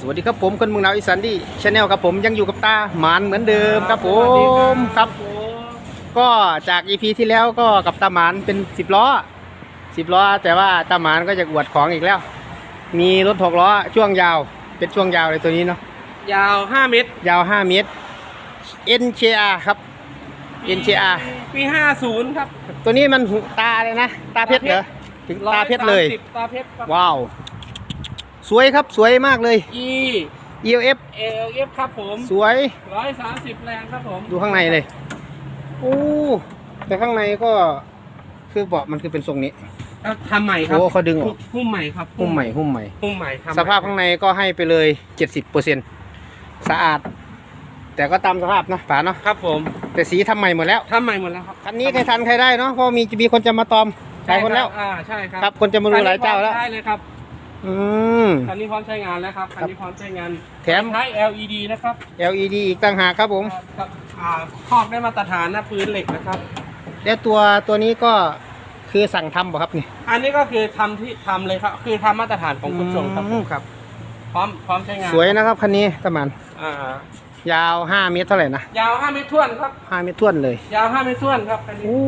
สวัสดีครับผมคนเมืองนาวอีสานดีชาแนลครับผมยังอยู่กับตาหมานเหมือนเดิมครับผมครับก็จากอีพีที่แล้วก็กับตาหมานเป็นสิบล้อสิบล้อ แต่ว่าตาหมานก็จะอวดของอีกแล้ว มีรถหกล้อช่วงยาว เป็นช่วงยาวเลยตัวนี้เนาะยาว5เมตร ยาว5เมตร NCR ครับ NCR ปี50ครับ ตัวนี้มันหูตาเลยนะ ตาเพชรเหรอถึงตาเพชรเลย130ตาเพชรครับว้าว สวยครับสวยมากเลย E ELF LF ครับผมสวย 130 แรงครับผม ดูข้างในเลยโอ้แต่ข้างในก็คือเบาะมันคือเป็นทรงนี้ เอาทำใหม่ครับโอ้เขาดึงออก หุ้มใหม่ครับหุ้มใหม่หุ้มใหม่ หุ้มใหม่ทำใหม่สภาพข้างในก็ให้ไปเลย 70%สะอาด แต่ก็ตามสภาพนะป๋าเนาะครับผมแต่สีทำใหม่หมดแล้วทำใหม่หมดแล้วครับคันนี้ใครทันใครได้เนาะเพราะมีมีคนจะมาตอมหลายคนแล้ว อ่าใช่ครับครับคนจะมาดูหลายเจ้าแล้ว ได้เลยครับ อืม คันนี้พร้อมใช้งานแล้วครับ คันนี้พร้อมใช้งานแถม ใช้ LED นะครับ LED อีกต่างหากครับผมครับอ่าคอกได้มาตรฐานนะพื้นเหล็กนะครับ แล้วตัวตัวนี้ก็คือสั่งทำบ่ครับนี่อันนี้ก็คือทำที่ทำเลยครับ คือทำมาตรฐานของขนส่งครับอืมครับ พร้อมพร้อมใช้งานสวยนะครับคันนี้ตะมันอ่ายาว 5 เมตรเท่าไหร่นะยาว5เมตรท่วนครับ 5เมตรท้วนเลยยาว5เมตรท่วนครับอันนี้โอ้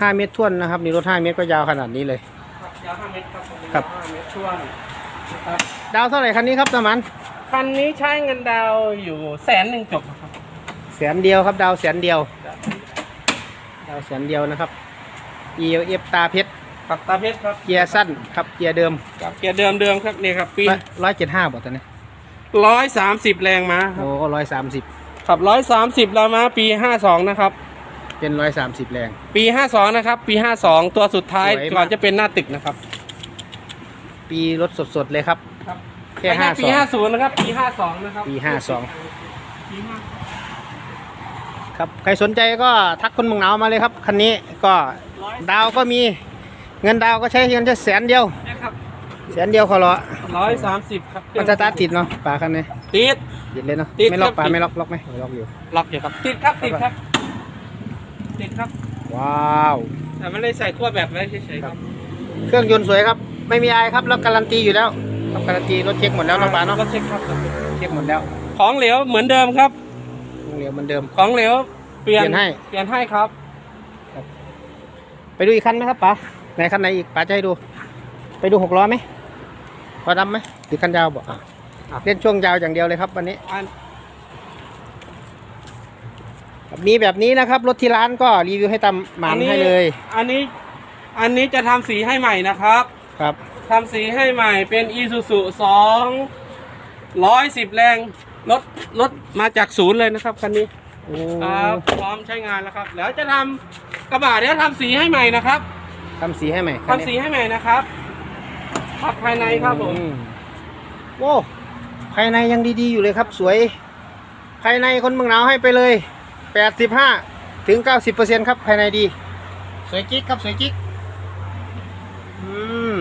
ห้าเมตรท้วนนะครับนี่รถห้าเมตรก็ยาวขนาดนี้เลยครับ ยาว5เมตรครับผมครับยาว5เมตรท่วนนะครับดาวเท่าไหร่คันนี้ครับตะมันคันนี้ใช้เงินดาวน์อยู่แสนหนึ่งจบครับแสนเดียวครับ ดาวแสนเดียว ดาวแสนเดียวนะครับ ELF ตาเพชรกับตาเพชรครับเกียร์สั้นครับเกียร์เดิมกับเกียร์เดิมเดิมครับนี่ครับปีร้อยเจ็ดห้าบาทตัวนี้ร้อยสามสิบแรงม้าครัโอ้บก็ร้อยสามสิบขับร้อยสามสิบแรงม้าปีห้าสองนะครับ เป็นร้อยสามสิบแรง ปีห้าสองนะครับ ปีห้าสองตัวสุดท้ายสวยมาก ก่อนจะเป็นหน้าตึกนะครับปีรถสดๆเลยครับครับแค่ไม่ใช่ห้าปีสองห้าศูนย์นะครับ ปีห้าสองนะครับปีห้าสองปีห้าครับใครสนใจก็ทักคนเมึงหนาวมาเลยครับคันนี้ก็ร้อยดาวก็มีเงินดาวก็ใช้เงินแค่แสนเดียว นะครับแสนเดียวขอรอร้อยสามสิบครับมันจะตาร์ทติดเนาะป่าคันนี้ติด ติดเลยเนาะติดไม่ล็อกครับป่าติด ไม่ล็อกล็อกไหมไม่ล็อกอยู่ ล็อกอยู่ครับ ติดครับ ติดครับ ติดครับ ว้าว แต่ไม่ได้ใส่ขั้วแบบไว้เฉยๆครับเครื่องยนต์สวยครับ ไม่มีอายครับ แล้วการันตีอยู่แล้วครับการันตีรถเช็คหมดแล้วน้องป่าเนาะก็เช็คครับเช็คหมดแล้ว ของเหลวเหมือนเดิมครับเหลือเหมือนเดิม ของเหลวเปลี่ยนเปลี่ยนให้ เปลี่ยนให้ครับ ไปดูอีกคันไหมครับป๋าไหนคันไหนอีกป๋าจะให้ดู ไปดูหกล้อไหมพอดำไหมหรือคันยาวบอกอะเล่นช่วงยาวอย่างเดียวเลยครับวันนี้อัน มีแบบนี้นะครับ รถที่ร้านก็รีวิวให้ตามหมานให้เลย อันนี้อันนี้จะทำสีให้ใหม่นะครับ ครับทำสีให้ใหม่เป็น Isuzu สองร้อยสิบแรงรถรถมาจากศูนย์เลยนะครับคันนี้โอ้ครับพร้อมใช้งานแล้วครับ แล้วจะทำกระบะเดี๋ยวทำสีให้ใหม่นะครับทำสีให้ไหมทำสีให้ใหม่นะครับครับภายในครับผมอืโอ้ภายในยังดีๆอยู่เลยครับ สวย ภายในคนเมืองหนาวให้ไปเลย แปดสิบห้าถึงเก้าสิบเปอร์เซ็นครับภายในดี สวยกิ๊กครับสวยกิ๊กอืม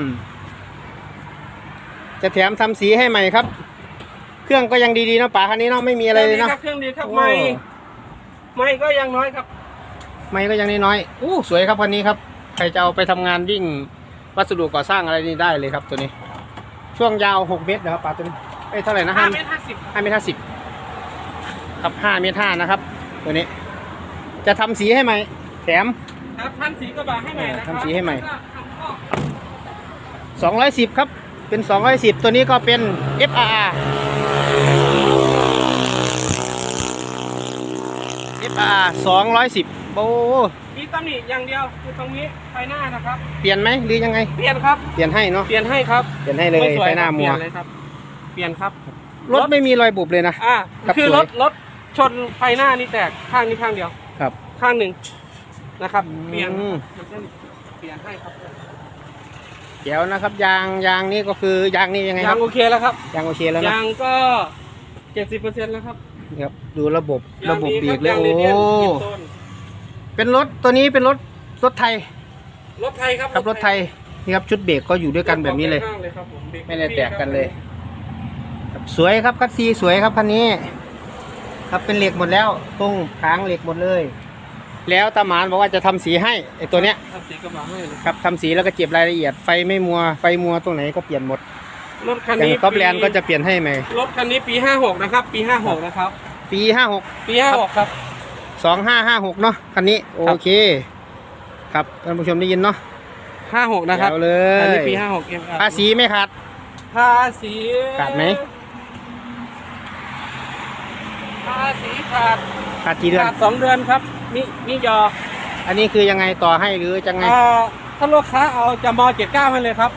จะแถมทำสีให้ใหม่ครับ เครื่องก็ยังดีๆเนาะป่าคันนี้เนาะไม่มีอะไรเลยเนาะเครื่องดีครับโอ้ไม่ไม่ก็ยังน้อยครับ ไม่ก็ยังน้อยๆอู้สวยครับคันนี้ครับ ใครจะเอาไปทำงานวิ่งวัสดุก่อสร้างอะไรนี่ได้เลยครับตัวนี้ ช่วงยาวหกเมตรนะครับป่าตัวนี้เอ้ยเท่าไหร่นะห้าห้าเมตรห้าสิบห้าเมตรห้าสิบครับห้าเมตรห้านะครับ ตัวนี้ จะทำสีให้ใหม่แถม ครับทำสีกระบะให้ใหม่นะครับ ทำสีให้ใหม่แล้วก็ทำข้อสองร้อยสิบครับ เป็นสองร้อยสิบตัวนี้ก็เป็น FRR FRR สองร้อยสิบโอ้มีตำหนิอย่างเดียวคือตรงนี้ไฟหน้านะครับ เปลี่ยนไหมหรือยังไง เปลี่ยนครับ เปลี่ยนให้เนาะ เปลี่ยนให้ครับเปลี่ยนให้เลยสวไฟๆหน้าครับมัวเปลี่ยนเลยครับ เปลี่ยนครับ รถไม่มีรอยบุบเลยนะ อ่า ครับคือสรวย ถรถ ชนไฟหน้านี่แตกข้างนี้ข้างเดียว ครับ ข้างหนึ่งนะครับอืมเปลี่ยนมันจะเปลี่ยนให้ครับเดี๋ยวนะครับยางยางนี่ก็คือยางนี่ยังไงคยารังบโอเคแล้วครับยางโอเคแล้วนะยางก็เจ็ดสิบเปอร์เซ็นต์แล้วครับครับดูระบบระบบยางบีดีกเลยคโอ้รับยางเรเดียนกินต้นเป็นรถตัวนี้เป็นรถรถไทยรถไทยครับครับรถไทยนี่ครับชุดเบรกก็อยู่ด้วยกันแบบนี้เลย ข้างครับผมเบรไม่ได้แตกกันเลย ครับสวยครับคัสซีสวยครับคันนี้ ครับเป็นเหล็กหมดแล้วตรงค้างเหล็กหมดเลย แล้วตาหมานบอกว่าจะทำสีให้ไอตัวเนี้ยทำสีกระบะให้เลยครับทำสีแล้วก็เก็บรายละเอียดไฟไม่มัวไฟมัวตรงไหนก็เปลี่ยนหมดรถคันอย่างนี้ท็อปแลนด์ก็จะเปลี่ยนให้ใหม่รถคันนี้ปีห้าหกนะครับ ปีห้าหกนะครับ ปีห้าหก ปีห้าหกครับ สองห้าห้าหกเนาะคันนี้ โอครับเค ครับท่านผู้ชมได้ยินเนาะห้าหกนะครับแจ๋วเลยอันนี้ปีห้าหกเอ็มภาษีไม่ขาดภาษี ขาดไหม ภาษีขาดขาดกี่เดือนขาดสองเดือนครับมิมิยออันนี้คือยังไงต่อให้หรือยังไงอ่าถ้าลูกค้าเอาจะมเจ็ดเก้าให้เลยครับ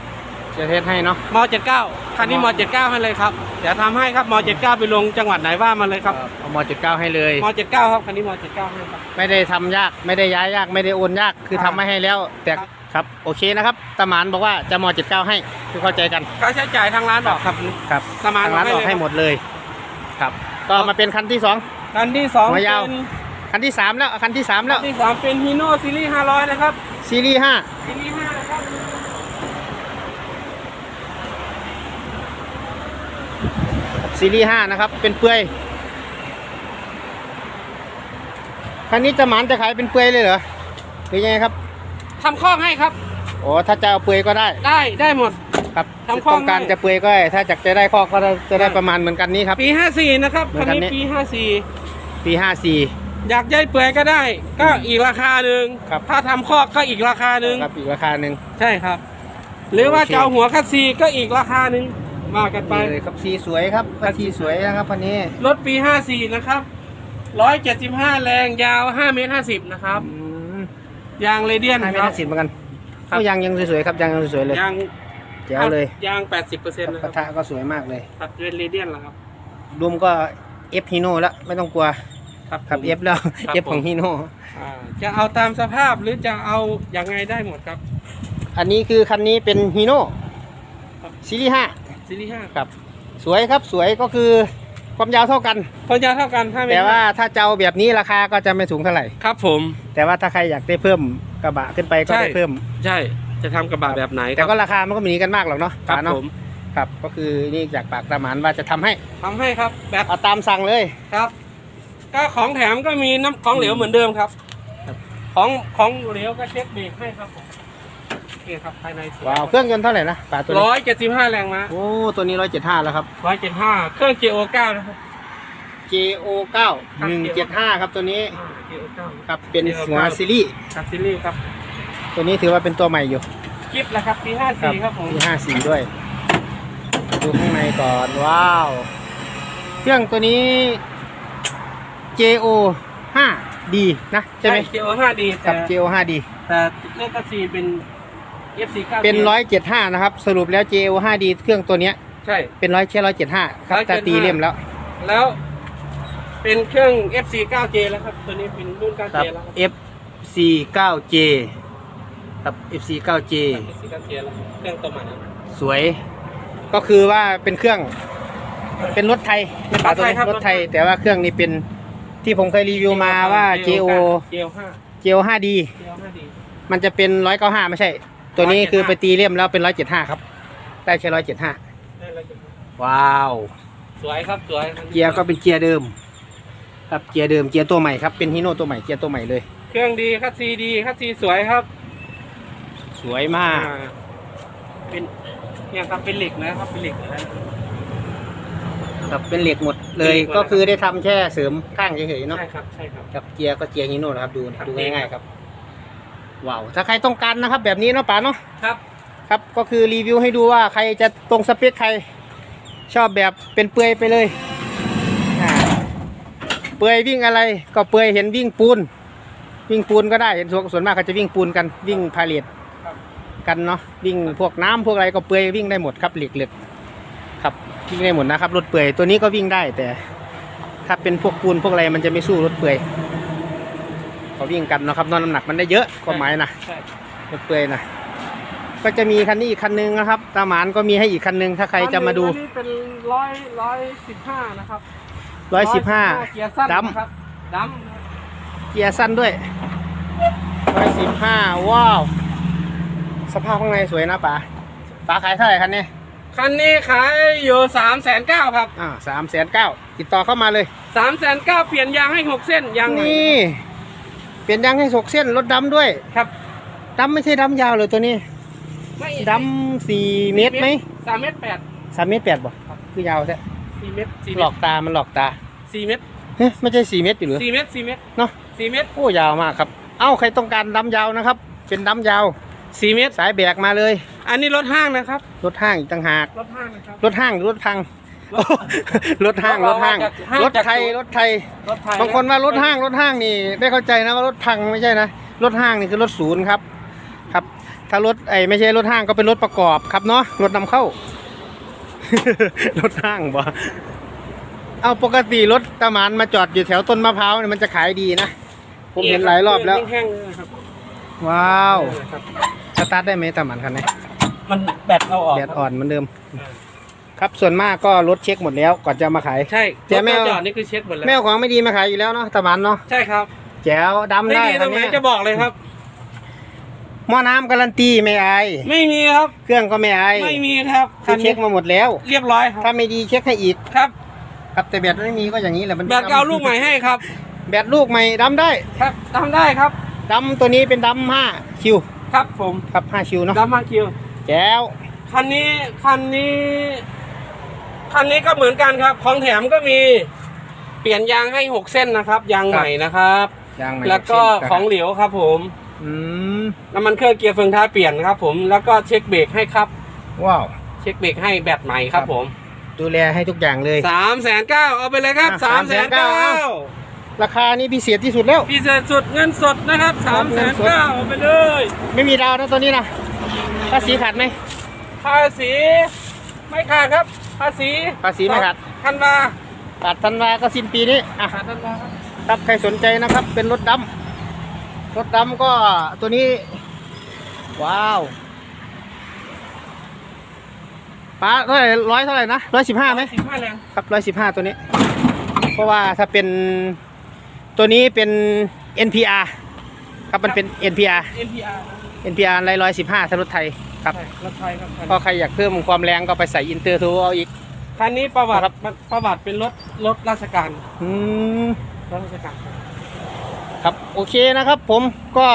จะเทสให้เนาะมเจ็ดเก้าคันนี้มเจ็ดเก้าให้เลยครับเดี๋ยวทำให้ครับมเจ็ดเก้าไปลงจังหวัดไหนว่ามาเลยครับเอามอจุดเก้าให้เลยมเจ็ดเก้าครับคันนี้มเจ็ดเก้าให้ครับไม่ได้ทำยากไม่ได้ย้ายยากไม่ได้โอนยากคือคทำรับไม่ให้แล้ว แต่ครับครับโอเคนะครับตาหมานบอกว่าจะมอจุดเก้าให้คือเข้าใจกันค่าใช้จ่ายทางร้านบอกครับครับตาหมานทางร้านบอกออกให้ให้เลยหมดเลยครับ ก็มาเป็นคันที่สอง คันที่สองหัวยาว เป็นคันที่สามแล้วคันที่สามแล้วคันที่สามเป็นฮีโน่ซีรีส์ห้าร้อยนะครับซีรีส์ห้าซีรีส์ห้านะครับซีรีส์ห้านะครับ เป็นเปลือยคันนี้จะหมานจะขายเป็นเปลือยเลยเหรอหรือยังไงครับทำข้อกให้ครับ โอ้ถ้าจะเอาเปลือยก็ได้ ได้ได้หมด ครับทำข้อต้องการให้จะเปลือยก็ได้ถ้าจากจะได้ข้อก็จะได้ประมาณเหมือนกันนี้ครับ ปีห้าสี่นะครับเหมืคัอนนกันนี้นี่ปีห้าสี่ปีห้าสี่อยากได้เปื่อยก็ได้ ก็อีกราคาหนึ่งครับ ถ้าทำข้อกก็อีกราคาหนึ่งครับอีกราคาหนึ่ง ใช่ครับ หรือว่าโอเค จะเอาหัวคัสซีก็อีกราคาหนึ่งมากันไป นี่เลยครับสีสวยครับสีสวยนะครับคันนี้รถปี 54 นะครับ 175 แรงยาว 5 เมตร 50 นะครับ อืมยางเรเดียนให้ไม่ครัได้บสิบเหมือนกันครับก็ยังยังสวยๆครับยังยังสวยๆเลย ยาง เจ๋วเลยยาง 80%นะกครัระบทะก็สวยมากเลย ตัดเป็นเรเดียนแล้วครับดุมก็เอฟฮีโน่แล้วไม่ต้องกลัวครับครับผมเอฟแล้วครับเอฟของผมฮีโน่อ่าจะเอาตามสภาพหรือจะเอายังไงได้หมดครับ อันนี้คือคันนี้เป็นฮีโน่ครับ ซีรีส์ห้าซีรีส์5ครับ สวยครับสวยก็คือความยาวเท่ากัน ความยาวเท่ากัน5เมตรแต่ว่าถ้าจะเอาแบบนี้ราคาก็จะไม่สูงเท่าไหร่ ครับผม แต่ว่าถ้าใครอยากได้เพิ่มกระบะขึ้นไปก็ใช่ ได้เพิ่ม ใช่ จะทำกระบะแบบไหนคแต่รับก็ราคามันก็ไม่หนีกันมากหรอกเนาะครับป๋าเนาะผมครับ ก็คือนี่จากปากตาหมานว่าจะทำให้ทำให้ครับแบบเอาตามสั่งเลย ครับ ก็ของแถมก็มีน้ำของเหลวเหมือนเดิมครับ ครับ ของของเหลวก็เช็คเบรกให้ครับผมนี่ครับภายในสวยว้าวเครื่องยนต์เท่าไหร่นะป๋าตัวนี้ร้อยเจ็ดสิบห้าแรงม้าโอ้ตัวนี้ร้อยเจ็ดห้าแล้วครับ ร้อยเจ็ดห้าเครื่อง GO เก้านะครับ JO 9 175 ครับตัวนี้ GO เก้า ครับเป็น JO หัวซีรีส์ครับซีรีส์ครับ ตัวนี้ถือว่าเป็นตัวใหม่อยู่กิฟต์นะครับปีห้าสี่ครับผมที่ห้าสี่ด้วย ดูข้างในก่อน ว้าว เครื่องตัวนี้ JO 5 D นะ ใช่ไหมเ JO ห้าดีคแต่รับ JO 5 D แต่เลขกระสีเป็น FC เก้าเป็น175นะครับ สรุปแล้ว JO 5 D เครื่องตัวเนี้ย ใช่ เป็นร้อยแค่175ครับ175จะตีเล่มแล้ว แล้วเป็นเครื่อง FC 9J แล้วครับ ตัวนี้เป็นรุ่นครับ 9J แล้วครับ FC 9J ค รับ FC 9J FC 9J แล้วครับเครื่องตัวใหม่แล้วสวย ก็คือว่าเป็นเครื่อง เป็นรถไทยไม่ป่าตัวนี้รถไทยครับรถไทยแต่ว่าเครื่องนี้เป็นที่ผมเคยรีวิวมาว่า JO JO ห้า JO 5D JO ห้าดีมันจะเป็น195ไม่ใช่ ตัวนี้คือไปตีเลี่ยมแล้วเป็น175ครับ ได้แค่175ได้แล้วจ้ะว้าว สวยครับสวยเกียร์ก็เป็นเกียร์เดิม ครับเกียร์เดิมเกียร์ตัวใหม่ครับเป็นฮีโน่ตัวใหม่เกียร์ตัวใหม่เลย เครื่องดีคัสซีดีคัสซีสวยครับ สวยมากอ่าเป็นเนี่ยครับเป็นเหล็กนะครับเป็นเหล็กนะ ครับเป็นเหล็กหมดเลยเหล็กหมดก็คือได้ทำแค่เสริมข้างเฉยๆเนาะ ใช่ครับใช่ครับ กับเกียร์ก็เกียร์ฮีโน่นะครับ ดูครับ ดูง่ายๆครับว้าวถ้าใครต้องการนะครับ แบบนี้เนาะป๋าเนาะครับ ครับ ก็คือรีวิวให้ดูว่าใครจะตรงสเปคใครชอบแบบเป็นเปลือยไปเลยอ่าเปลือยวิ่งอะไรก็เปลือยเห็นวิ่งปูน วิ่งปูนก็ได้เห็นส่วนส่วนมากเขาจะวิ่งปูนกันวิ่งพาเลทครับ กันเนาะวิ่งพวกน้ำพวกอะไรก็เปลือยวิ่งได้หมดครับเหล็กเหล็กครับวิ่งได้หมดนะครับรถเปลือยตัวนี้ก็วิ่งได้แต่ ถ้าเป็นพวกปูนพวกอะไรมันจะไม่สู้รถเปลือยเขาวิ่งกันเนาะครับนอนน้ำหนักมันได้เยอะความหมายนะใช่รถเปลือยนะก็จะมีคันนี้อีกคันนึงนะครับตาหมานก็มีให้อีกคันนึงถ้าใครจะมาดูอันนี้เป็นร้อยร้อยสิบห้านะครับร้อยสิบห้าเกียร์สั้นดำนะครับดเกียร์สั้นด้วยร้อยสิบห้าว้าว สภาพข้างในสวยนะป๋าป๋าขายเท่าไหร่คันนี้ำคันนี้ขายอยู่สามแสนเก้าครับอ่าสามแสนเก้าติดต่อเข้ามาเลยสามแสนเก้าเปลี่ยนยางให้หกเส้นยางใหม่นี่เปลี่ยนยางให้สกเส้นรถดำด้วยครับดำไม่ใช่ดำยาวเลยตัวนี้ไม่ดำสี่เมตรไหมสามเมตรแปดสามเมตรแปดบ่คือยาวแท้สี่เมตรสี่หเมลตอกรตามันหลอกตาสี่เมตรเฮ้ยไม่ใช่สี่เมตรอยู่หรือสี่เมตรสี่เมตรเนาะสี่เมตรโอ้ยาวมากครับ เอ้าใครต้องการดำยาวนะครับ เป็นดำยาว สี่เมตรสายแบกมาเลย อันนี้รถห้างนะครับ รถห้างอีกต่างหาก รถห้างนะครับ รถห้างหรือรถพัง รถรถห้างรถห้างห้างรถจากไทยศูนย์รถไทย รถไทยบางคนว่ารถห้างรถห้างนี่ไม่เข้าใจนะว่ารถพังไม่ใช่นะ รถห้างนี่คือรถศูนย์ครับ ครับ ถ้ารถไอ้ไม่ใช่รถห้างก็เป็นรถประกอบครับเนาะ รถนำเข้า รถห้างบ่เอาปกติรถตะหมานมาจอดอยู่แถวต้นมะพร้าวเนี่ยมันจะขายดีนะ ผมเห็นหลายรอบแล้วแห้งๆเลยนะครับว้าวนะครับ สตาร์ทได้ไหมตะหมานคันนี้มันแบตเราออกแดดอ่อนเหมือนเดิม ครับส่วนมากก็รถเช็คหมดแล้วก่อนจะมาขาย ใช่เจ๊ไม่เอารถจอดนี่คือเช็คหมดแล้วแม่เอาของไม่ดีมาขายอยู่แล้วเนาะตะหมานเนาะใช่ครับ แจ๋วดำไม่ได้ดีตคัรนงไหนนี้จะบอกเลยครับหม้อน้ำการันตีไม่อายไม่มีครับ เครื่องก็ไม่อายไม่มีครับคือเช็คมาหมดแล้ว เรียบร้อยครับถ้าไม่ดีเช็คให้อีกครับครับแต่แบตไม่มีก็อย่างนี้แหละมันแบตก็เอาลูกใหม่ให้ครับ แบตลูกใหม่ดำได้ครับทำได้ครับดำตัวนี้เป็นดำห้าคิว ครับผมครับห้าคิวเนาะดัมมาคิวแจ๋วคันนี้คันนี้ คันนี้ก็เหมือนกันครับ ของแถมก็มี เปลี่ยนยางให้หกเส้นนะครับ ยางใหม่นะครับ ยางใหม่แล้วก็เช่นนของเหลวครับ ผมอืมน้ำมันเครื่องเกียร์เฟืองท้ายเปลี่ยนครับ ผมแล้วก็เช็คเบรกให้ครับว้าวเช็คเบรกให้แบบใหม่ครับครับผม ดูแลให้ทุกอย่างเลยสามแสนเก้าเอาไปเลยครับอะสามแสนเก้า390,000 ราคานี้พิเศษที่สุดแล้ว พิเศษสุดเงินสดนะครับครัสาบมเงิแสนนสดเก้าเอาไปเลย ไม่มีดาวนะตัวนี้นะภาษีขาดไหมภาษีไม่ขาดครับ ภาษีภาษีไม่ขาดคันบาขาดธันวาก็สิ้นปีนี้อะขาดคันบาครับครับใครสนใจนะครับ เป็นรถดำรถดำก็ตัวนี้ ว้าวป้าเท่าไหร่ร้อยเท่าไหร่นะร้อยสิบห้าไหมสิบห้าแรงครับร้อยสิบห้าตัวนี้ เพราะว่าถ้าเป็น ตัวนี้เป็น NPR ครับมันเป็น NPR NPR NPR ไรร้อยสิบห้าถ้ารถไทยครับใช่รถไทยครับคันก็ใครอยากเพิ่มความแรงก็ไปใส่อินเตอร์ทูเอาอีก คันนี้ประวัติครับ ประวัติเป็นรถรถราชการอืม รถราชการครับโอเคนะครับผมก็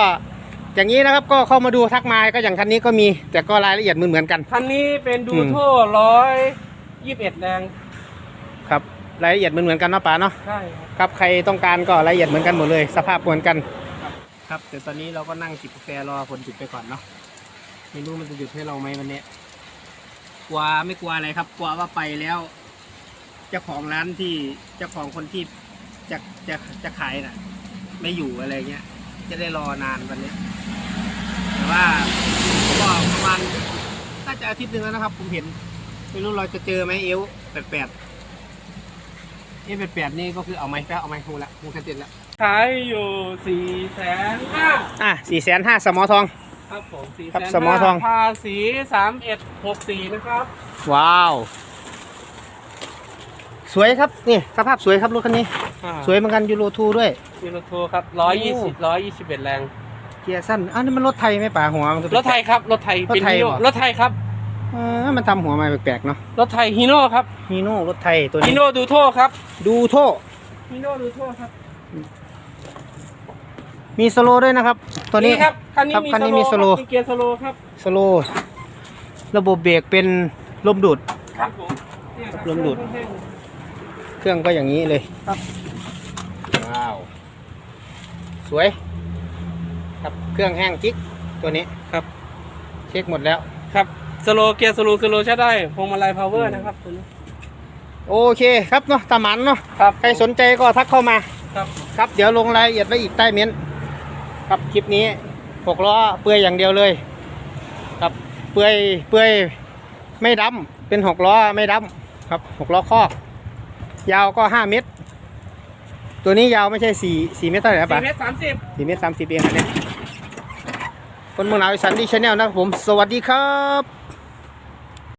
อย่างนี้นะครับก็เข้ามาดูทักมาก็อย่างคันนี้ก็มีแต่ก็รายละเอียดเหมือนเหมือนๆกัน คันนี้เป็นดูอืม โท่ร้อยยี่สิบเอ็ดแรง ครับรายละเอียดเหมือนเหมือนๆกันเนาะป๋าเนาะใช่ครับ ครับใครต้องการก็รายละเอียดเหมือนกันหมดเลย สภาพเหมือนกัน ครับแต่ตอนนี้เราก็นั่งจิบกาแฟรอฝนหยุดไปก่อนเนาะไม่รู้มันจะหยุดให้เราไหมวันนี้กลัวไม่กลัวอะไรครับกลัวว่าไปแล้วเจ้าของร้านที่เจ้าของคนที่จะจะจะขายน่ะ ไม่อยู่อะไรเงี้ย จะได้รอนานวันนี้แต่ว่าก็ประมาณน่าจะอาทิตย์หนึ่งแล้วนะครับ ผมเห็น ไม่รู้เราจะเจอไหมเอวแปดแป ดเอวแปดแปดนี่ก็คือเอาไหมก็เอาไหมคูละคูคันเจ็ดละขายอยู่สี่แสนห้าอะสี่แสนห้าสมอทอง ครับผมสี่ครับแสนสมอทอง ภาษีสามเอ็ดหกสี่นะครับ ว้าว สวยครับ นี่สภาพสวยครับรถคันนี้ สวยเหมือนกันยูโรทูด้วยยูโรทูครับร้อยยี่สิบร้อยยี่สิบเอ็ดแรง เกียร์สั้นอ้าวนี่มันรถไทยไหมป่าหัวมันรถไทยครับ รถไทย รถเป็นไทยฮีโน่เหรอรถไทยครับ เออมันทำหัวมาแปลกๆเนาะรถไทยฮีโน่ครับฮีโน่รถไทยตัวฮีนี้โน่ดูโท่ครับดูโทฮีโน่ดูโท่ครับมีสโลว์ด้วยนะครับ ตัวนี้ ครับคันนี้ครับมีคันนี้สโลมีสโลว์ ครับมีเกียร์สโลว์ครับสโลว์ระบบเบรกเป็นลมดูด ครับผมเนี่ยครับลมดูด เครื่องเครื่องก็อย่างนี้เลยครับ ว้าว สวย ครับเครื่องแห้งจิ๊กตัวนี้ครับ เช็คหมดแล้วครับ สโลว์เกียร์สโลว์สโลว์ใช้ได้พวงมาลัยพาวเวอร์นะครับตัวนี้ โอเคครับเนาะตาหมันเนาะครับใครสนใจก็ทักเข้ามา ครับ ครับเดี๋ยวลงรายละเอียดไว้อีกใต้เม้นต์ครับคลิปนี้หกล้อเปื่อยอย่างเดียวเลย ครับเปื่อยเปื่อยไม่ดำเป็นหกล้อไม่ดำครับหกล้อคอกยาวก็ห้าเมตร ตัวนี้ยาวไม่ใช่สี่สี่เมตรเท่าไหร่นะสี่ปะเมตรสามสิบสี่เมตรสามสิบเองอันเนี้ยคนเมืองหนาวอีสันดีชาแนลนะครับผม สวัสดีครับ